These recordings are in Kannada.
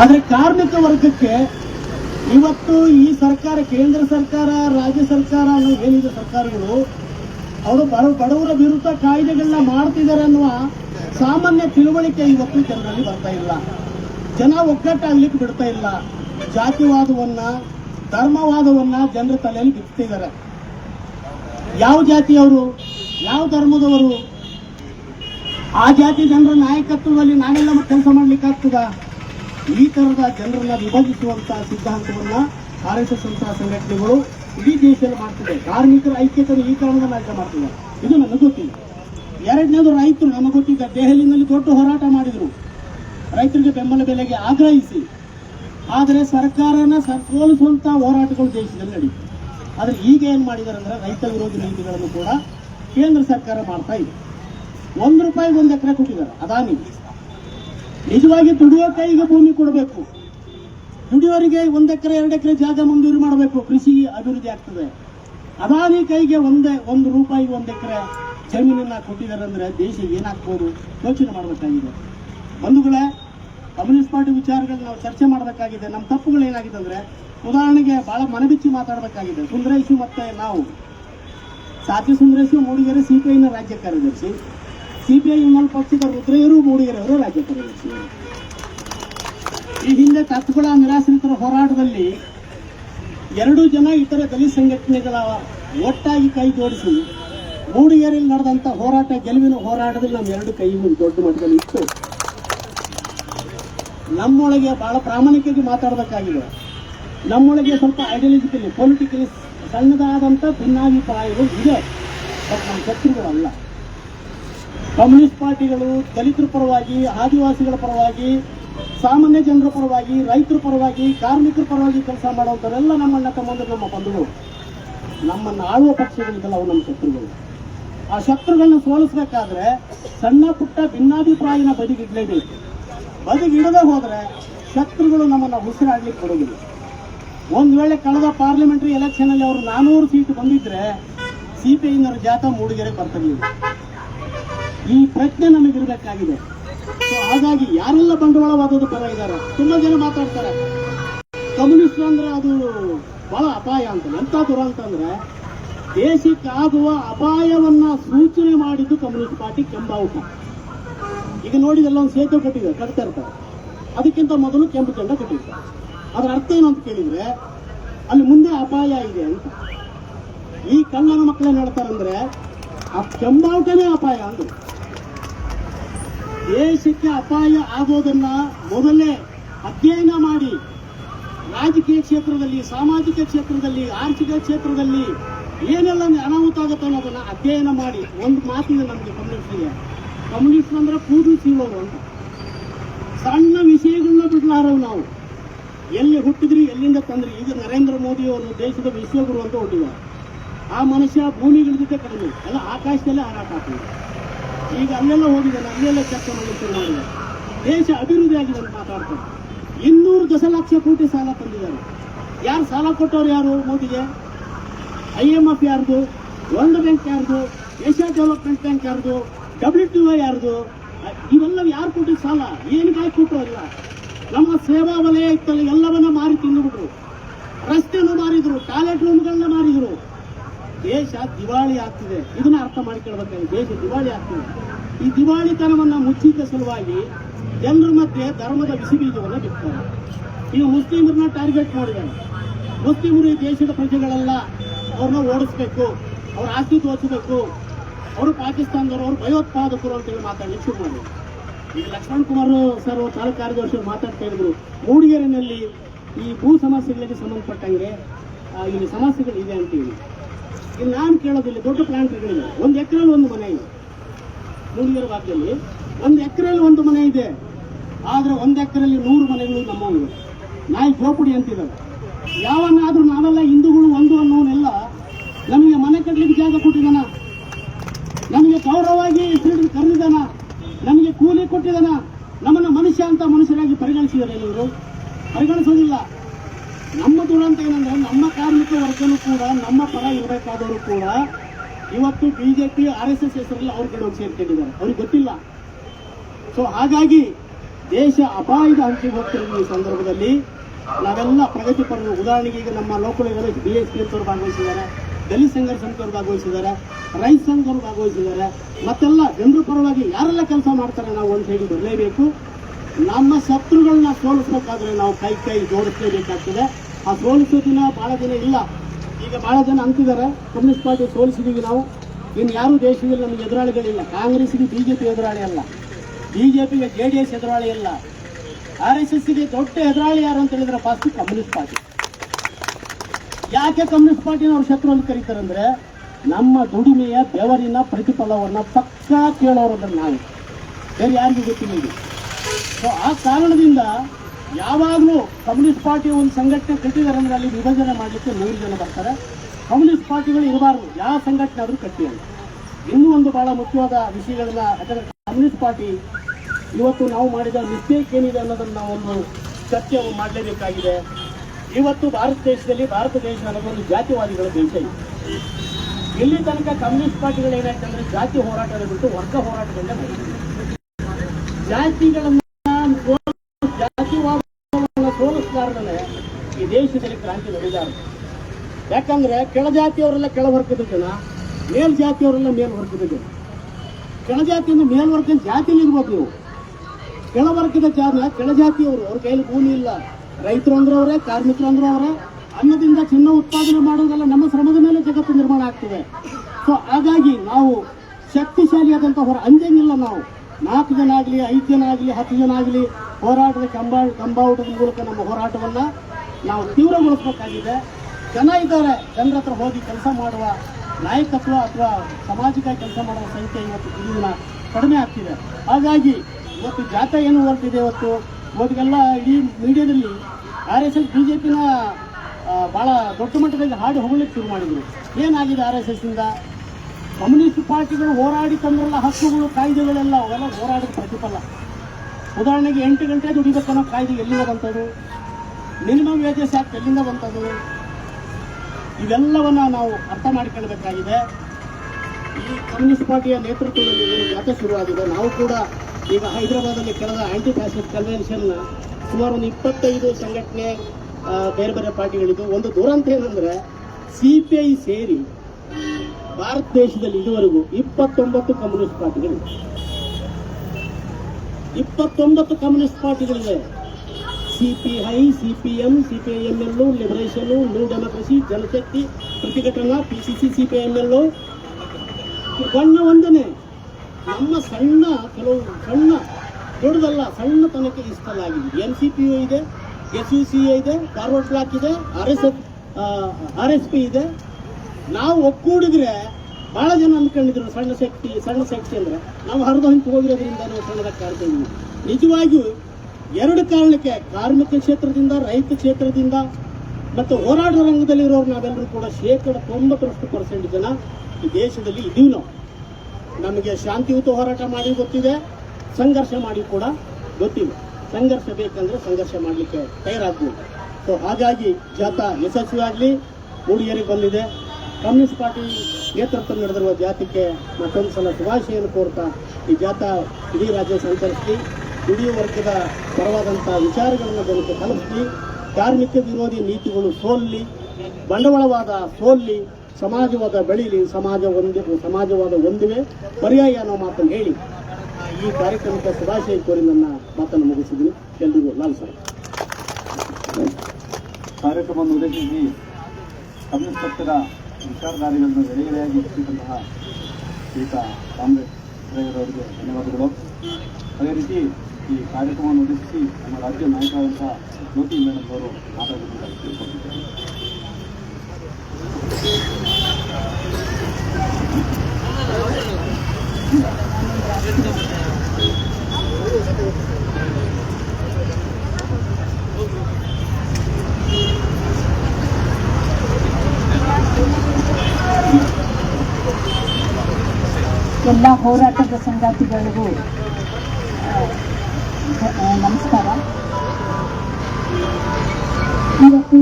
ಆದ್ರೆ ಕಾರ್ಮಿಕ ವರ್ಗಕ್ಕೆ ಇವತ್ತು ಈ ಸರ್ಕಾರ, ಕೇಂದ್ರ ಸರ್ಕಾರ, ರಾಜ್ಯ ಸರ್ಕಾರ ಅನ್ನೋ ಏನಿದೆ ಸರ್ಕಾರಗಳು, ಅವರು ಬಡ, ಬಡವರ ವಿರುದ್ಧ ಕಾಯ್ದೆಗಳನ್ನ ಮಾಡ್ತಿದ್ದಾರೆ ಅನ್ನುವ ಸಾಮಾನ್ಯ ತಿಳುವಳಿಕೆ ಇವತ್ತು ಜನರಲ್ಲಿ ಬರ್ತಾ ಇಲ್ಲ. ಜನ ಒಗ್ಗಟ್ಟಾಗ್ಲಿಕ್ಕೆ ಬಿಡ್ತಾ ಇಲ್ಲ. ಜಾತಿವಾದವನ್ನ, ಧರ್ಮವಾದವನ್ನ ಜನರ ತಲೆಯಲ್ಲಿ ಬಿತ್ತಿದ್ದಾರೆ ಯಾವ ಜಾತಿಯವರು ಯಾವ ಧರ್ಮದವರು? ಆ ಜಾತಿ ಜನರ ನಾಯಕತ್ವದಲ್ಲಿ ನಾವೆಲ್ಲ ಕೆಲಸ ಮಾಡ್ಲಿಕ್ಕೆ ಆಗ್ತದ ಈ ತರದ ಜನರನ್ನ ವಿಭಜಿಸುವಂತ ಸಿದ್ಧಾಂತವನ್ನ ಆರ್ ಎಸ್ ಎಸ್ ಅಂತಹ ಸಂಘಟನೆಗಳು ಇಡೀ ದೇಶದಲ್ಲಿ ಮಾಡ್ತಿದೆ. ಕಾರ್ಮಿಕರ ಐಕ್ಯತೆಯನ್ನು ಈ ಕಾರಣದ ನಾಯಕ ಮಾಡ್ತಿದೆ ಇದು ನನಗೆ ಗೊತ್ತಿಲ್ಲ. ಎರಡನೇದು ರೈತರು, ನಮಗೆ ಗೊತ್ತಿದ್ದ ದೆಹಲಿನಲ್ಲಿ ದೊಡ್ಡ ಹೋರಾಟ ಮಾಡಿದರು. ರೈತರಿಗೆ ಬೆಂಬಲ ಬೆಲೆಗೆ ಆಗ್ರಹಿಸಿ. ಆದರೆ ಸರ್ಕಾರನ ಸೋಲಿಸುವಂಥ ಹೋರಾಟಗಳು ದೇಶದಲ್ಲಿ ನಡೀತು ಆದರೆ ಈಗ ಏನು ಮಾಡಿದಾರೆ ಅಂದ್ರೆ ರೈತ ವಿರೋಧಿ ನೀತಿಗಳನ್ನು ಕೂಡ ಕೇಂದ್ರ ಸರ್ಕಾರ ಮಾಡ್ತಾ ಇದೆ. ಒಂದು ರೂಪಾಯಿಗೆ ಒಂದು ಎಕರೆ ಕೊಟ್ಟಿದ್ದಾರೆ. ಅದಾನಿ. ನಿಜವಾಗಿ ದುಡಿಯೋ ಕೈಗೆ ಭೂಮಿ ಕೊಡಬೇಕು. ದುಡಿಯೋರಿಗೆ ಒಂದು ಎಕರೆ, ಎರಡು ಎಕರೆ ಜಾಗ ಮಂಜೂರು ಮಾಡಬೇಕು. ಕೃಷಿ ಅಭಿವೃದ್ಧಿ ಆಗ್ತದೆ. ಅದಾನಿ ಕೈಗೆ ಒಂದೇ, ಒಂದು ರೂಪಾಯಿಗೆ ಒಂದು ಎಕರೆ ಜಮೀನನ್ನ ಕೊಟ್ಟಿದ್ದಾರೆ ಅಂದ್ರೆ ದೇಶ ಏನಾಗ್ಬೋದು? ಯೋಚನೆ ಮಾಡಬೇಕಾಗಿದೆ. ಬಂಧುಗಳೇ, ಕಮ್ಯುನಿಸ್ಟ್ ಪಾರ್ಟಿ ವಿಚಾರಗಳನ್ನ ನಾವು ಚರ್ಚೆ ಮಾಡಬೇಕಾಗಿದೆ. ನಮ್ಮ ತಪ್ಪುಗಳು ಏನಾಗಿದೆ ಅಂದ್ರೆ, ಉದಾಹರಣೆಗೆ ಬಹಳ ಮನಬಿಚ್ಚಿ ಮಾತಾಡಬೇಕಾಗಿದೆ. ಸುಂದರೇಶು ಮತ್ತೆ ನಾವು. ಸಾಧ್ಯ ಸುಂದರೇಶು ಮೂಡಿಗೆರೆ ಸಿಪಿಐನ ರಾಜ್ಯ ಕಾರ್ಯದರ್ಶಿ. ಸಿಪಿಐ ಮೇಲೆ ಪಕ್ಷದ ರುದ್ರೆಯರು ಮೂಡಿಗೆರೆ ಅವರು ರಾಜ್ಯ ಕಾರ್ಯದರ್ಶಿ ಈ ಹಿಂದೆ ತತ್ಕುಳ ನಿರಾಶ್ರಿತರ ಹೋರಾಟದಲ್ಲಿ ಎರಡು ಜನ ಇತರ ದಲಿತ ಸಂಘಟನೆಗಳ ಒಟ್ಟಾಗಿ ಕೈ ಜೋಡಿಸಿ ಮೂಡಿಗೆರೆಯಲ್ಲಿ ನಡೆದಂತ ಹೋರಾಟ, ಗೆಲುವಿನ ಹೋರಾಟದಲ್ಲಿ ನಮ್ಮ ಎರಡು ಕೈ ದೊಡ್ಡ ಮಟ್ಟದಲ್ಲಿ ಇತ್ತು. ನಮ್ಮೊಳಗೆ ಬಹಳ ಪ್ರಾಮಾಣಿಕವಾಗಿ ಮಾತಾಡಬೇಕಾಗಿದೆ. ನಮ್ಮೊಳಗೆ ಸ್ವಲ್ಪ ಐಡಿಯಾಲಜಿಕಲಿ ಪೊಲಿಟಿಕಲಿ ಸಣ್ಣದಾದಂಥ ಭಿನ್ನಾಭಿಪ್ರಾಯಗಳು ಇದೆ. ಬಟ್ ನಮ್ಮ ಶತ್ರುಗಳಲ್ಲ. ಕಮ್ಯುನಿಸ್ಟ್ ಪಾರ್ಟಿಗಳು ದಲಿತರ ಪರವಾಗಿ, ಆದಿವಾಸಿಗಳ ಪರವಾಗಿ, ಸಾಮಾನ್ಯ ಜನರ ಪರವಾಗಿ, ರೈತರ ಪರವಾಗಿ, ಕಾರ್ಮಿಕರ ಪರವಾಗಿ ಕೆಲಸ ಮಾಡುವಂಥವರೆಲ್ಲ ನಮ್ಮನ್ನ ತಮ್ಮಂದ್ರೆ ನಮ್ಮ ಬಂಧುಗಳು. ನಮ್ಮನ್ನು ಆಳುವ ಪಕ್ಷಗಳಿದ್ದಲ್ಲ ಅವು ನಮ್ಮ ಶತ್ರುಗಳು. ಆ ಶತ್ರುಗಳನ್ನ ಸೋಲಿಸ್ಬೇಕಾದ್ರೆ ಸಣ್ಣ ಪುಟ್ಟ ಭಿನ್ನಾಭಿಪ್ರಾಯನ ಬದಿಗಿಡ್ಲೇಬೇಕು. ಬದಿಗಿಡದೆ ಹೋದರೆ ಶತ್ರುಗಳು ನಮ್ಮನ್ನ ಉಸಿರಾಡ್ಲಿಕ್ಕೆ ಕೊಡೋದಿಲ್ಲ ಒಂದು ವೇಳೆ ಕಳೆದ ಪಾರ್ಲಿಮೆಂಟರಿ ಎಲೆಕ್ಷನಲ್ಲಿ ಅವರು ನಾನೂರು ಸೀಟ್ ಬಂದಿದ್ರೆ ಸಿಪಿಐನವರ ಜಾತ ಮೂಡಿಗೆರೆ ಬರ್ತಿರ್ಲಿಲ್ಲ. ಈ ಪ್ರಜ್ಞೆ ನಮಗಿರಬೇಕಾಗಿದೆ. ಸೊ ಹಾಗಾಗಿ ಯಾರೆಲ್ಲ ಬಂಡವಾಳವಾದದ ಪರ ಇದ್ದಾರೆ ತುಂಬಾ ಜನ ಮಾತಾಡ್ತಾರೆ. ಕಮ್ಯುನಿಸ್ಟ್ ಅಂದ್ರೆ ಅದು ಬಹಳ ಅಪಾಯ ಅಂತ. ಎಂತ ದುರಂತ ಅಂದ್ರೆ, ದೇಶಕ್ಕೆ ಆಗುವ ಅಪಾಯವನ್ನ ಸೂಚನೆ ಮಾಡಿದ್ದು ಕಮ್ಯುನಿಸ್ಟ್ ಪಾರ್ಟಿ ಕೆಂಬಾವುಟ. ಈಗ ನೋಡಿದೆಲ್ಲ ಒಂದು ಸೇತುವೆ ಕಟ್ಟಿದೆ, ಕಟ್ತಾ ಇರ್ತಾರೆ. ಅದಕ್ಕಿಂತ ಮೊದಲು ಕೆಂಪು ಚೆಂಡ ಕಟ್ಟಿರ್ತಾರೆ. ಅದರ ಅರ್ಥ ಏನು ಅಂತ ಕೇಳಿದ್ರೆ, ಅಲ್ಲಿ ಮುಂದೆ ಅಪಾಯ ಇದೆ ಅಂತ. ಈ ಕಳ್ಳನ ಮಕ್ಕಳೇನು ಹೇಳ್ತಾರಂದ್ರೆ, ಆ ಕೆಂಬಾವುಟನೇ ಅಪಾಯ ಅಂದ್ರೆ ದೇಶಕ್ಕೆ ಅಪಾಯ ಆಗೋದನ್ನ ಮೊದಲೇ ಅಧ್ಯಯನ ಮಾಡಿ ರಾಜಕೀಯ ಕ್ಷೇತ್ರದಲ್ಲಿ, ಸಾಮಾಜಿಕ ಕ್ಷೇತ್ರದಲ್ಲಿ, ಆರ್ಥಿಕ ಕ್ಷೇತ್ರದಲ್ಲಿ ಏನೆಲ್ಲ ಅನಾಹುತ ಆಗುತ್ತೆ ಅನ್ನೋದನ್ನ ಅಧ್ಯಯನ ಮಾಡಿ. ಒಂದು ಮಾತಿದೆ ನಮಗೆ ಕಮ್ಯುನಿಸ್ಟ್ಗೆ ಕಮ್ಯುನಿಸ್ಟ್ ಅಂದ್ರೆ ಕೂದಲು ಸೀಳೋರು ಅಂತ. ಸಣ್ಣ ವಿಷಯಗಳನ್ನ ಬಿಡ್ಲಾರವು ನಾವು. ಎಲ್ಲಿ ಹುಟ್ಟಿದ್ರಿ, ಎಲ್ಲಿಂದ ತಂದ್ರಿ? ಈಗ ನರೇಂದ್ರ ಮೋದಿ ಅವರು ದೇಶದ ವಿಶ್ವಗುರು ಅಂತ ಹುಟ್ಟಿದ್ದಾರೆ ಆ ಮನುಷ್ಯ ಭೂಮಿಗಿಳಿದಿದ್ದೇ ಕಡಿಮೆ. ಎಲ್ಲ ಆಕಾಶದಲ್ಲೇ ಹಾರಾಟ ಆಗ್ತದೆ. ಈಗ ಅಲ್ಲೆಲ್ಲ ಹೋಗಿದ್ದಾರೆ ಅಲ್ಲೆಲ್ಲ ಚರ್ಚೆ ಮಾಡಲಿಕ್ಕೆ ಮಾಡಿದ್ದಾರೆ ದೇಶ ಅಭಿವೃದ್ಧಿ ಆಗಿದೆ ಅಂತ ಮಾತಾಡ್ತಾರೆ. ಇನ್ನೂರು ದಶಲಕ್ಷ ಕೋಟಿ ಸಾಲ ತಂದಿದ್ದಾರೆ. ಯಾರು ಸಾಲ ಕೊಟ್ಟವ್ರು ಯಾರು ಮೋದಿಗೆ? ಐ ಎಂ ಎಫ್ ಯಾರ್ದು? ವರ್ಲ್ಡ್ ಬ್ಯಾಂಕ್ ಯಾರ್ದು? ಏಷ್ಯಾ ಡೆವಲಪ್ಮೆಂಟ್ ಬ್ಯಾಂಕ್ ಯಾರ್ದು? ಡಬ್ಲ್ಯೂ ಟಿ ಒ ಯಾರ್ದು? ಇವೆಲ್ಲ ಯಾರು ಕೊಟ್ಟಿದ್ದು ಸಾಲ? ಏನಕ್ಕೆ ಕೊಟ್ಟವಲ್ಲ ನಮ್ಮ ಸೇವಾ ವಲಯ ಇತ್ತಲ್ಲ, ಎಲ್ಲವನ್ನ ಮಾರಿ ತಿಂದುಬಿಟ್ರು. ರಸ್ತೆನೂ ಮಾರಿದ್ರು, ಟಾಯ್ಲೆಟ್ ರೂಮ್ಗಳನ್ನ ಮಾರಿದ್ರು. ದೇಶ ದಿವಾಳಿ ಆಗ್ತಿದೆ. ಇದನ್ನ ಅರ್ಥ ಮಾಡಿಕೊಳ್ಬೇಕಾಗಿ ದೇಶ ದಿವಾಳಿ ಆಗ್ತಿದೆ. ಈ ದಿವಾಳಿತನವನ್ನ ಮುಚ್ಚಿದ ಸಲುವಾಗಿ ಜನರ ಮಧ್ಯೆ ಧರ್ಮದ ಬಿಸಿ ಬೀಜವನ್ನು ಬಿತ್ತಾರೆ ಈಗ ಮುಸ್ಲಿಮರನ್ನ ಟಾರ್ಗೆಟ್ ಮಾಡಿದ್ದಾರೆ. ಮುಸ್ಲಿಮರು ಈ ದೇಶದ ಪ್ರಜೆಗಳೆಲ್ಲ. ಅವ್ರನ್ನ ಓಡಿಸ್ಬೇಕು. ಅವ್ರ ಆಸ್ತಿ ತೋರಿಸಬೇಕು. ಅವರು ಪಾಕಿಸ್ತಾನದವರು, ಅವರು ಭಯೋತ್ಪಾದಕರು ಅಂತೇಳಿ ಮಾತಾಡಲಿಕ್ಕೆ ಶುರು ಮಾಡಿದ್ರು. ಈಗ ಲಕ್ಷ್ಮಣ್ ಕುಮಾರ್ ಸರ್ ತಾಲೂಕು ಕಾರ್ಯದರ್ಶಿ ಮಾತಾಡ್ತಾ ಇದ್ರು. ಮೂಡಿಗೆರೆನಲ್ಲಿ ಈ ಭೂ ಸಮಸ್ಯೆಗಳಿಗೆ ಸಂಬಂಧಪಟ್ಟಂಗೆ ಇಲ್ಲಿ ಸಮಸ್ಯೆಗಳಿದೆ ಅಂತೇಳಿ ಇಲ್ಲಿ ನಾನು ಕೇಳೋದಿಲ್ಲ, ದೊಡ್ಡ ಪ್ಲಾಂಟ್ಗಳಿದೆ ಒಂದು ಎಕರೆಯಲ್ಲಿ ಒಂದು ಮನೆ ಇದೆ. ಮೂಡಿಗೆರೆ ಭಾಗದಲ್ಲಿ ಒಂದು ಎಕರೆಯಲ್ಲಿ ಒಂದು ಮನೆ ಇದೆ. ಆದರೆ ಒಂದು ಎಕರೆಯಲ್ಲಿ ನೂರು ಮನೆಗಳು ನಮ್ಮವು ನಾಯಿ ಜೋಪಡಿ ಅಂತಿದ್ದಾರೆ ಯಾವನ್ನಾದ್ರೂ ನಾವೆಲ್ಲ ಹಿಂದೂಗಳು, ಒಂದು ಅನ್ನೋನೆಲ್ಲ ನಮಗೆ ಮನೆ ಕಟ್ಟಲಿಕ್ಕೆ ಜಾಗ ಕೊಟ್ಟಿದ್ದಾನ. ನಮಗೆ ಗೌರವವಾಗಿ ಹಿಡಿದು ಕರೆದಿದ್ದಾನ ನಮಗೆ ಕೂಲಿ ಕೊಟ್ಟಿದ್ದಾನ. ನಮ್ಮನ್ನು ಮನುಷ್ಯ ಅಂತ ಮನುಷ್ಯರಾಗಿ ಪರಿಗಣಿಸಿದ್ದಾರೆ ಇವರು. ಪರಿಗಣಿಸೋದಿಲ್ಲ. ನಮ್ಮ ದುರಂತ ಏನಂದ್ರೆ ನಮ್ಮ ಕಾರ್ಮಿಕ ವರ್ಗನು ಕೂಡ, ನಮ್ಮ ಪರ ಇರಬೇಕಾದವರು ಕೂಡ ಇವತ್ತು ಬಿಜೆಪಿ ಆರ್ ಎಸ್ ಎಸ್ ಹೆಸರಲ್ಲಿ ಅವ್ರ ಕಡೆ ಹೋಗಿ ಸೇರ್ಕೊಂಡಿದ್ದಾರೆ. ಅವ್ರಿಗೆ ಗೊತ್ತಿಲ್ಲ. ಸೊ ಹಾಗಾಗಿ ದೇಶ ಅಪಾಯದ ಹಂಚಿಗೆ ಹೋಗ್ತಿರುವ ಈ ಸಂದರ್ಭದಲ್ಲಿ. ನಾವೆಲ್ಲ ಪ್ರಗತಿಪರರು ಉದಾಹರಣೆಗೆ ಈಗ ನಮ್ಮ ಲೋಕಲ್ ಬಿ ಎಸ್ ಪಿ ಅವರು ಭಾಗವಹಿಸಿದ್ದಾರೆ. ದಲಿತ ಸಂಘರ್ಷ ಸಮಿತಿಯವರು ಭಾಗವಹಿಸಿದ್ದಾರೆ. ರೈತ ಸಂಘವರು ಭಾಗವಹಿಸಿದ್ದಾರೆ. ಮತ್ತೆಲ್ಲ ಜನರ ಪರವಾಗಿ ಯಾರೆಲ್ಲ ಕೆಲಸ ಮಾಡ್ತಾರೆ ನಾವು ಒಂದು ಸೈಡ್ ಬರಲೇಬೇಕು. ನಮ್ಮ ಶತ್ರುಗಳನ್ನ ಸೋಲಿಸ್ಬೇಕಾದ್ರೆ ನಾವು ಕೈ ಕೈ ಜೋಡಿಸಲೇಬೇಕಾಗ್ತದೆ. ಆ ಸೋಲಿಸೋ ದಿನ ಬಹಳ ದಿನ ಇಲ್ಲ. ಈಗ ಬಹಳ ಜನ ಅಂತಿದ್ದಾರೆ, ಕಮ್ಯುನಿಸ್ಟ್ ಪಾರ್ಟಿ ಸೋಲಿಸಿದೀವಿ ನಾವು. ಇನ್ನು ಯಾರು ದೇಶದಲ್ಲಿ ನಮಗೆ ಎದುರಾಳಿಗಳಿಲ್ಲ. ಕಾಂಗ್ರೆಸ್ಗೆ ಪಿ ಎದುರಾಳಿ ಅಲ್ಲ. ಬಿ ಜೆ ಪಿಗೆ ಜೆ ಡಿ ಎಸ್ ಎದುರಾಳಿ ಅಲ್ಲ. ಆರ್ ಎಸ್ ಎಸ್ಗೆ ದೊಡ್ಡ ಎದುರಾಳಿ ಯಾರು ಅಂತ ಹೇಳಿದ್ರೆ ಫಸ್ಟ್ ಕಮ್ಯುನಿಸ್ಟ್ ಪಾರ್ಟಿ. ಯಾಕೆ ಕಮ್ಯುನಿಸ್ಟ್ ಪಾರ್ಟಿನ ಅವ್ರ ಶತ್ರು ಅಂತ ಕರೀತಾರಂದ್ರೆ, ನಮ್ಮ ದುಡಿಮೆಯ ಬೆವರಿನ ಪ್ರತಿಫಲವನ್ನು ಪಕ್ಕಾ ಅದನ್ನು ನಾವು. ಬೇರೆ ಯಾರಿಗೂ ಗೊತ್ತಿಲ್ಲ ಸೊ ಆ ಕಾರಣದಿಂದ ಯಾವಾಗಲೂ ಕಮ್ಯುನಿಸ್ಟ್ ಪಾರ್ಟಿ ಒಂದು ಸಂಘಟನೆ ಕಟ್ಟಿದ್ದಾರೆ ಅಂದರೆ ಅಲ್ಲಿ ವಿಭಜನೆ ಮಾಡಲಿಕ್ಕೆ ನೂರು ಜನ ಬರ್ತಾರೆ. ಕಮ್ಯುನಿಸ್ಟ್ ಪಾರ್ಟಿಗಳು ಇರಬಾರ್ದು. ಯಾವ ಸಂಘಟನೆ ಆದರೂ ಕಟ್ಟಿ ಅಂತ. ಇನ್ನೂ ಒಂದು ಬಹಳ ಮುಖ್ಯವಾದ ವಿಷಯಗಳನ್ನ, ಯಾಕಂದ್ರೆ ಕಮ್ಯುನಿಸ್ಟ್ ಪಾರ್ಟಿ ಇವತ್ತು ನಾವು ಮಾಡಿದ ಮಿಸ್ಟೇಕ್ ಏನಿದೆ ಅನ್ನೋದನ್ನು ನಾವು ಒಂದು ಚರ್ಚೆ ಮಾಡಲೇಬೇಕಾಗಿದೆ. ಇವತ್ತು ಭಾರತ ದೇಶದಲ್ಲಿ ಭಾರತ ದೇಶ ಅನ್ನೋದೊಂದು ಜಾತಿವಾದಿಗಳ ದೇಶ ಇದೆ. ಇಲ್ಲಿ ತನಕ ಕಮ್ಯುನಿಸ್ಟ್ ಪಾರ್ಟಿಗಳು ಏನಾಯ್ತು ಜಾತಿ ಹೋರಾಟ ಬಿಟ್ಟು ವರ್ಗ ಹೋರಾಟದಿಂದ ಜಾತಿಗಳನ್ನ ಕ್ರಾಂತಿ ಯಾಕಂದ್ರೆ ಕೆಳಜಾತಿಯವರೆಲ್ಲ ಕೆಳವರ್ಗದ ಜನ ಮೇಲ್ಜಾತಿಯವರೆಲ್ಲ ಮೇಲ್ವರ್ಗದ ಜನ. ಕೆಳಜಾತಿಯಿಂದ ಮೇಲ್ವರ್ಗದ ಜಾತಿಯಲ್ಲಿ ಇರ್ಬೋದು ನೀವು. ಕೆಳವರ್ಗದ ಜನ ಕೆಳಜಾತಿಯವರು ಅವ್ರ ಕೈಲಿ ಭೂಮಿ ಇಲ್ಲ. ರೈತರು ಅಂದ್ರೆ ಅವರೇ, ಕಾರ್ಮಿಕರು ಅಂದ್ರೆ ಅವರೇ. ಅನ್ನದಿಂದ ಚಿನ್ನ ಉತ್ಪಾದನೆ ಮಾಡೋದೆಲ್ಲ ನಮ್ಮ ಶ್ರಮದ ಮೇಲೆ ಜಗತ್ತು ನಿರ್ಮಾಣ ಆಗ್ತದೆ. ಸೊ ಹಾಗಾಗಿ ನಾವು ಶಕ್ತಿಶಾಲಿಯಾದಂಥ ಹೊರ ಅಂಜಂಗಿಲ್ಲ ನಾವು. ನಾಲ್ಕು ಜನ ಆಗಲಿ, ಐದು ಜನ ಆಗಲಿ, ಹತ್ತು ಜನ ಆಗಲಿ ಹೋರಾಟದ ಕಂಬಾ ಕಂಬಾವುಟದ ಮೂಲಕ ನಮ್ಮ ಹೋರಾಟವನ್ನ ನಾವು ತೀವ್ರಗೊಳಿಸಬೇಕಾಗಿದೆ ಜನ ಇದ್ದಾರೆ, ಜನರ ಹತ್ರ ಹೋಗಿ ಕೆಲಸ ಮಾಡುವ ನಾಯಕತ್ವ ಅಥವಾ ಸಾಮಾಜಿಕ ಕೆಲಸ ಮಾಡುವ ಸಂಖ್ಯೆ ಇವತ್ತು ದಿನ ಕಡಿಮೆ ಆಗ್ತಿದೆ. ಹಾಗಾಗಿ ಇವತ್ತು ಜಾಥ ಏನು ಹೊರಟಿದೆ ಇವತ್ತು? ಇವತ್ತಿಗೆಲ್ಲ ಇಡೀ ಮೀಡಿಯಾದಲ್ಲಿ ಆರ್ ಎಸ್ ಎಸ್ ಬಿ ಭಾಳ ದೊಡ್ಡ ಮಟ್ಟದಲ್ಲಿ ಹಾಡಿ ಹೋಗ್ಲಿಕ್ಕೆ ಶುರು ಮಾಡಿದ್ರು. ಏನಾಗಿದೆ ಆರ್ ಎಸ್ ಎಸ್ ಇಂದ? ಕಮ್ಯುನಿಸ್ಟ್ ಪಾರ್ಟಿಗಳು ಹೋರಾಡಿ ತಂದ್ರಲ್ಲ ಹಕ್ಕುಗಳು, ಕಾಯ್ದೆಗಳೆಲ್ಲ ಅವೆಲ್ಲ ಹೋರಾಡಿದ ಪ್ರತಿಫಲ. ಉದಾಹರಣೆಗೆ ಎಂಟು ಗಂಟೆ ದುಡಿಬೇಕನ್ನೋ ಕಾಯ್ದೆ ಎಲ್ಲಿ ಬಂತದು ಮಿನಿಮಮ್ ವೇಜಸ್ ಆಕ್ಟ್ ಎಲ್ಲಿಂದ ಬಂತದು? ಇವೆಲ್ಲವನ್ನ ನಾವು ಅರ್ಥ ಮಾಡಿಕೊಳ್ಳಬೇಕಾಗಿದೆ ಈ ಕಮ್ಯುನಿಸ್ಟ್ ಪಾರ್ಟಿಯ ನೇತೃತ್ವದಲ್ಲಿ ಏನು ಶುರುವಾಗಿದೆ. ನಾವು ಕೂಡ ಈಗ ಹೈದರಾಬಾದಲ್ಲಿ ಕಳೆದ ಆಂಟಿ ಫ್ಯಾಸಿಸ್ಟ್ ಕನ್ವೆನ್ಷನ್ ಸುಮಾರು ಒಂದು ಇಪ್ಪತ್ತೈದು ಸಂಘಟನೆ ಬೇರೆ ಬೇರೆ ಪಾರ್ಟಿಗಳಿದ್ದು. ಒಂದು ದುರಂತ ಏನಂದ್ರೆ ಸಿ ಪಿ ಐ ಸೇರಿ ಭಾರತ ದೇಶದಲ್ಲಿ ಇದುವರೆಗೂ ಇಪ್ಪತ್ತೊಂಬತ್ತು ಕಮ್ಯುನಿಸ್ಟ್ ಪಾರ್ಟಿಗಳಿವೆ. ಇಪ್ಪತ್ತೊಂಬತ್ತು communist ಪಾರ್ಟಿಗಳಿವೆ. C P I C P C P L liberation new democracy Janashakti Pratighatana P C ಬಣ್ಣ ಒಂದನೇ. ನಮ್ಮ ಸಣ್ಣ, ಕೆಲವು ಸಣ್ಣ, ದೊಡ್ಡದಲ್ಲ, ಸಣ್ಣತನಕ್ಕೆ ಇಷ್ಟಲಾಗಿದೆ. ಎನ್ ಸಿ ಪಿ ಯು ಇದೆ ಎಸ್ ಯು ಸಿ ಇದೆ ಫಾರ್ವರ್ಡ್ ಬ್ಲಾಕ್ ಇದೆ R S F R S P ಇದೆ. ನಾವು ಒಕ್ಕೂಡಿದ್ರೆ ಬಹಳ ಜನ ಅಂದ್ಕೊಂಡಿದ್ರು ಸಣ್ಣ ಶಕ್ತಿ ಸಣ್ಣ ಶಕ್ತಿ ಅಂದ್ರೆ. ನಾವು ಹರಿದು ಹಂಚಿ ಹೋಗಿರೋದ್ರಿಂದ ನಾವು ಸಣ್ಣದಾಗಿ ಕಾಣ್ತೀವಿ ನಿಜವಾಗಿಯೂ ಎರಡು ಕಾರಣಕ್ಕೆ ಕಾರ್ಮಿಕ ಕ್ಷೇತ್ರದಿಂದ, ರೈತ ಕ್ಷೇತ್ರದಿಂದ ಮತ್ತು ಹೋರಾಟ ರಂಗದಲ್ಲಿರೋರು ನಾವೆಲ್ಲರೂ ಕೂಡ ಶೇಕಡ ತೊಂಬತ್ತರಷ್ಟು ಪರ್ಸೆಂಟ್ ಜನ ಈ ದೇಶದಲ್ಲಿ ಇದೀವಿ ನಾವು. ನಮಗೆ ಶಾಂತಿಯುತ ಹೋರಾಟ ಮಾಡಿ ಗೊತ್ತಿದೆ, ಸಂಘರ್ಷ ಮಾಡಿ ಕೂಡ ಗೊತ್ತಿದೆ ಸಂಘರ್ಷ ಬೇಕಂದ್ರೆ ಸಂಘರ್ಷ ಮಾಡಲಿಕ್ಕೆ ತಯಾರಾಗ್ಬೋದು. ಸೊ ಹಾಗಾಗಿ ಜಾಥಾ ಯಶಸ್ವಿಯಾಗಲಿ ಮೂಡಿಗೆರೆಗೆ ಬಂದಿದೆ. ಕಮ್ಯುನಿಸ್ಟ್ ಪಾರ್ಟಿ ನೇತೃತ್ವ ನಡೆದಿರುವ ಜಾತಿಗೆ ಮತ್ತೊಂದು ಸಲ ಶುಭಾಶಯನ್ನು ಕೋರ್ತಾ ಈ ಜಾಥಾ ಇಡೀ ರಾಜ್ಯ ಸಂಚರಿಸಲಿ. ಇಡೀ ವರ್ಗದ ಪರವಾದಂಥ ವಿಚಾರಗಳನ್ನು ಜನಕ್ಕೆ ತಲುಪಿಸಿ, ಕಾರ್ಮಿಕ ವಿರೋಧಿ ನೀತಿಗಳು ಸೋಲ್ಲಿ, ಬಂಡವಾಳವಾದ ಸೋಲ್ಲಿ, ಸಮಾಜವಾದ ಬೆಳೀಲಿ, ಸಮಾಜ ಒಂದೇ, ಸಮಾಜವಾದ ಒಂದುವೆ. ಪರ್ಯಾಯ ಅನ್ನೋ ಮಾತನ್ನು ಹೇಳಿ. ಈ ಕಾರ್ಯಕ್ರಮಕ್ಕೆ ಶುಭಾಶಯ ಕೋರಿ ನನ್ನ ಮಾತನ್ನು ಮುಗಿಸಿದ್ದೀನಿ. ಎಲ್ರಿಗೂ ಲಾಲ್ ಸರ್ ಕಾರ್ಯಕ್ರಮವನ್ನು ಉದ್ದೇಶಿಸಿ ಕಮ್ಯುನಿಸ್ಟ್ ಪಕ್ಷದ ವಿಚಾರಧಾರೆಗಳನ್ನು ಎಳೆಗೆಳೆಯಾಗಿ ಇಟ್ಟಿರುವಂತಹ ಶ್ರೀತಾ ಕಾಂಗ್ರೆಸ್ ಧನ್ಯವಾದಗಳು. ಅದೇ ರೀತಿ ಈ ಕಾರ್ಯಕ್ರಮವನ್ನು ಉದ್ದೇಶಿಸಿ ನಮ್ಮ ರಾಜ್ಯ ನಾಯಕರಾದಂತಹ ಜ್ಯೋತಿ ಮೇಡಮ್ ಅವರು ಮಾತಾಡಬೇಕಾಗಿ ಎಲ್ಲ ಹೋರಾಟದ ಸಂಗಾತಿಗಳಿಗೂ ನಮಸ್ಕಾರ. ಇವತ್ತು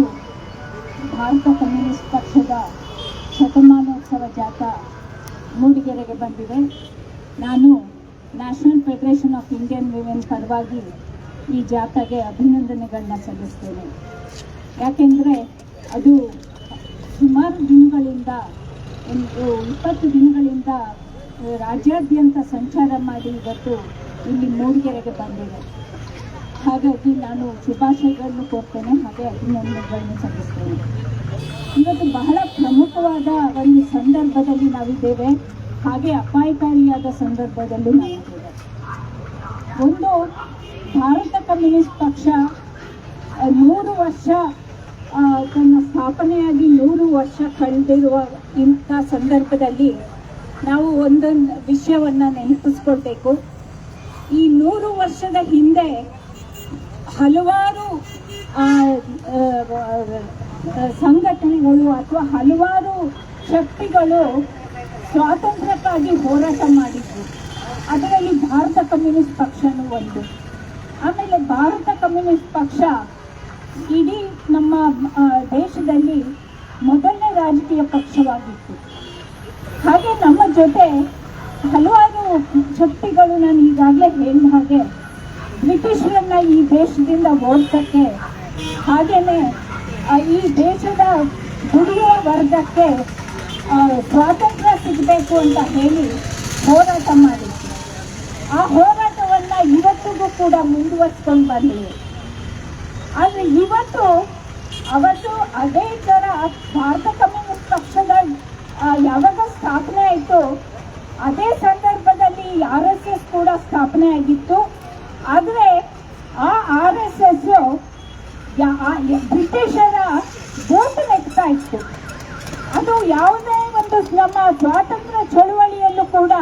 ಭಾರತ ಕಮ್ಯುನಿಸ್ಟ್ ಪಕ್ಷದ ಶತಮಾನೋತ್ಸವ ಜಾಥಾ ಮೂಡಿಗೆರೆಗೆ ಬಂದಿದೆ. ನಾನು national federation of Indian women ಪರವಾಗಿ ಈ ಜಾಥಾಗೆ ಅಭಿನಂದನೆಗಳನ್ನ ಸಲ್ಲಿಸ್ತೇನೆ. ಯಾಕೆಂದರೆ ಅದು ಸುಮಾರು ದಿನಗಳಿಂದ, ಒಂದು ಇಪ್ಪತ್ತು ದಿನಗಳಿಂದ ರಾಜ್ಯಾದ್ಯಂತ ಸಂಚಾರ ಮಾಡಿ ಇವತ್ತು ಇಲ್ಲಿ ಮೂಡಿಗೆರೆಗೆ ಬಂದಿದೆ. ಹಾಗಾಗಿ ನಾನು ಶುಭಾಶಯಗಳನ್ನು ಕೋರ್ತೇನೆ, ಹಾಗೆ ಅಭಿನಂದನೆಗಳನ್ನು ಸಲ್ಲಿಸ್ತೇನೆ. ಇವತ್ತು ಬಹಳ ಪ್ರಮುಖವಾದ ಒಂದು ಸಂದರ್ಭದಲ್ಲಿ ನಾವಿದ್ದೇವೆ. ಹಾಗೆ ಅಪಾಯಕಾರಿಯಾದ ಸಂದರ್ಭದಲ್ಲೂ ನಾವಿದ್ದೇವೆ. ಒಂದು ಭಾರತ ಕಮ್ಯುನಿಸ್ಟ್ ಪಕ್ಷ ನೂರು ವರ್ಷ ತನ್ನ ಸ್ಥಾಪನೆಯಾಗಿ ನೂರು ವರ್ಷ ಕಳೆದಿರುವ ಇಂಥ ಸಂದರ್ಭದಲ್ಲಿ ನಾವು ಒಂದೊಂದು ವಿಷಯವನ್ನು ನೆನಪಿಸ್ಕೊಳ್ಬೇಕು. ಈ ನೂರು ವರ್ಷದ ಹಿಂದೆ ಹಲವಾರು ಸಂಘಟನೆಗಳು ಅಥವಾ ಹಲವಾರು ಶಕ್ತಿಗಳು ಸ್ವಾತಂತ್ರ್ಯಕ್ಕಾಗಿ ಹೋರಾಟ ಮಾಡಿದ್ರು ಅದರಲ್ಲಿ ಭಾರತ ಕಮ್ಯುನಿಸ್ಟ್ ಪಕ್ಷನೂ ಒಂದು. ಆಮೇಲೆ ಭಾರತ ಕಮ್ಯುನಿಸ್ಟ್ ಪಕ್ಷ ಇಡೀ ನಮ್ಮ ದೇಶದಲ್ಲಿ ಮೊದಲನೇ ರಾಜಕೀಯ ಪಕ್ಷವಾಗಿತ್ತು. ಹಾಗೆ ನಮ್ಮ ಜೊತೆ ಹಲವಾರು ಶಕ್ತಿಗಳು ನಾನು ಈಗಾಗಲೇ ಹೇಳಿದ ಹಾಗೆ ಬ್ರಿಟಿಷರನ್ನ ಈ ದೇಶದಿಂದ ಓಡಿಸಕ್ಕೆ, ಹಾಗೇನೆ ಈ ದೇಶದ ದುಡಿಯುವ ವರ್ಗಕ್ಕೆ ಸ್ವಾತಂತ್ರ್ಯ ಸಿಗಬೇಕು ಅಂತ ಹೇಳಿ ಹೋರಾಟ ಮಾಡಿ ಆ ಹೋರಾಟವನ್ನ ಇವತ್ತಿಗೂ ಕೂಡ ಮುಂದುವರಿಸ್ಕೊಂಡು ಬಂದಿದೆ. ಆದರೆ ಇವತ್ತು, ಅವತ್ತು ಅದೇ ಥರ ಭಾರತ ಕಮ್ಯುನಿಸ್ಟ್ ಪಕ್ಷದ ಯಾವಾಗ ಸ್ಥಾಪನೆ ಆಯಿತು ಅದೇ ಸಂದರ್ಭದಲ್ಲಿ ಆರ್ ಎಸ್ ಎಸ್ ಕೂಡ ಸ್ಥಾಪನೆ ಆಗಿತ್ತು. ಆದರೆ ಆ ಆರ್ ಎಸ್ ಎಸ್ ಬ್ರಿಟಿಷರ ಬೋಟ್ ನೆಕ್ತಾ ಇತ್ತು. ಅದು ಯಾವುದೇ ಒಂದು ನಮ್ಮ ಸ್ವಾತಂತ್ರ್ಯ ಚಳುವಳಿಯಲ್ಲೂ ಕೂಡ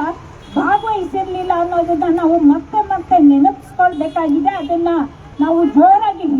ಭಾಗವಹಿಸಿರ್ಲಿಲ್ಲ ಅನ್ನೋದನ್ನ ನಾವು ಮತ್ತೆ ಮತ್ತೆ ನೆನಪಿಸ್ಕೊಳ್ಬೇಕಾಗಿದೆ. ಅದನ್ನ ನಾವು ಜೋರಾಗಿ